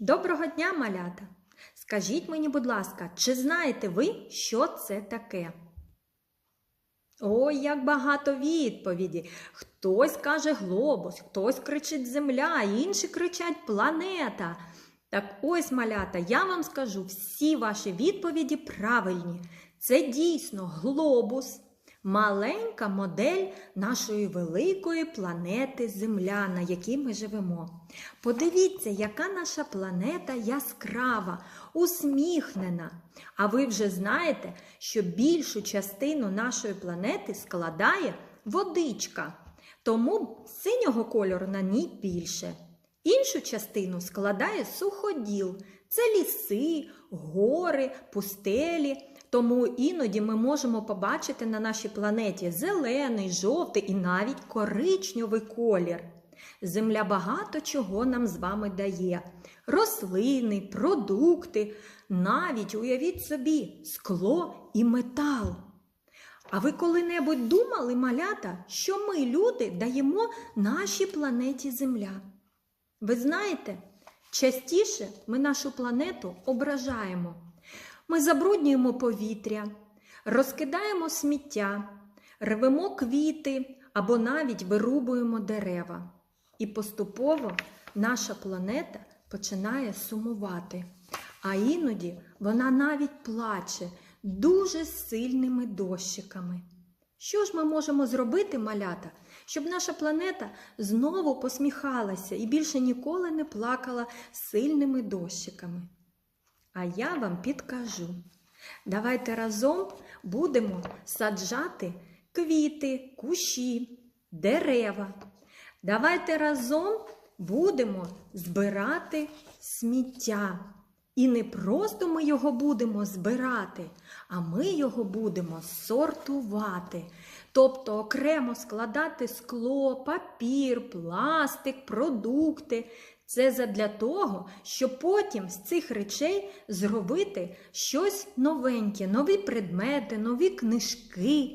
Доброго дня, малята! Скажіть мені, будь ласка, чи знаєте ви, що це таке? Ой, як багато відповіді. Хтось каже глобус, хтось кричить земля, інші кричать планета. Так ось, малята, я вам скажу, всі ваші відповіді правильні. Це дійсно глобус, маленька модель нашої великої планети Земля, на якій ми живемо. Подивіться, яка наша планета яскрава, усміхнена. А ви вже знаєте, що більшу частину нашої планети складає водичка, тому синього кольору на ній більше. Іншу частину складає суходіл. Це ліси, гори, пустелі. Тому іноді ми можемо побачити на нашій планеті зелений, жовтий і навіть коричневий колір. Земля багато чого нам з вами дає: рослини, продукти, навіть уявіть собі, скло і метал. А ви коли-небудь думали, малята, що ми, люди, даємо нашій планеті Земля? Ви знаєте, частіше ми нашу планету ображаємо. Ми забруднюємо повітря, розкидаємо сміття, рвемо квіти або навіть вирубуємо дерева. І поступово наша планета починає сумувати. А іноді вона навіть плаче дуже сильними дощиками. Що ж ми можемо зробити, малята, щоб наша планета знову посміхалася і більше ніколи не плакала сильними дощиками? А я вам підкажу. Давайте разом будемо саджати квіти, кущі, дерева. Давайте разом будемо збирати сміття. І не просто ми його будемо збирати, а ми його будемо сортувати. Тобто окремо складати скло, папір, пластик, продукти. Це задля того, щоб потім з цих речей зробити щось новеньке, нові предмети, нові книжки.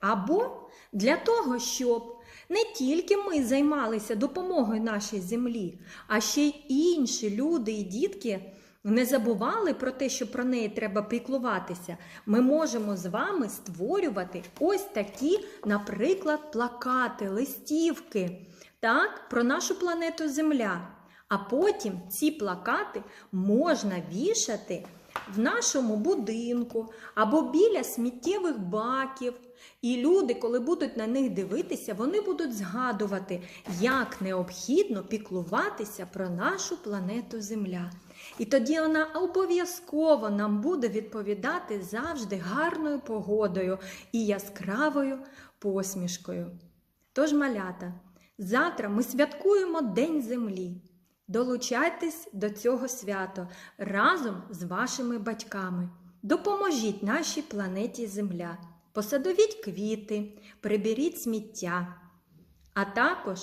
Або для того, щоб не тільки ми займалися допомогою нашій землі, а ще й інші люди і дітки не забували про те, що про неї треба піклуватися. Ми можемо з вами створювати ось такі, наприклад, плакати, листівки так, про нашу планету Земля. А потім ці плакати можна вішати в нашому будинку або біля сміттєвих баків. І люди, коли будуть на них дивитися, вони будуть згадувати, як необхідно піклуватися про нашу планету Земля. І тоді вона обов'язково нам буде відповідати завжди гарною погодою і яскравою посмішкою. Тож, малята, завтра ми святкуємо День Землі. Долучайтесь до цього свято разом з вашими батьками. Допоможіть нашій планеті Земля. Посадовіть квіти, приберіть сміття, а також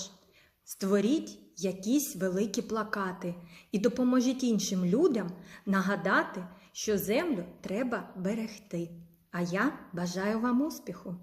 створіть якісь великі плакати і допоможіть іншим людям нагадати, що землю треба берегти. А я бажаю вам успіху!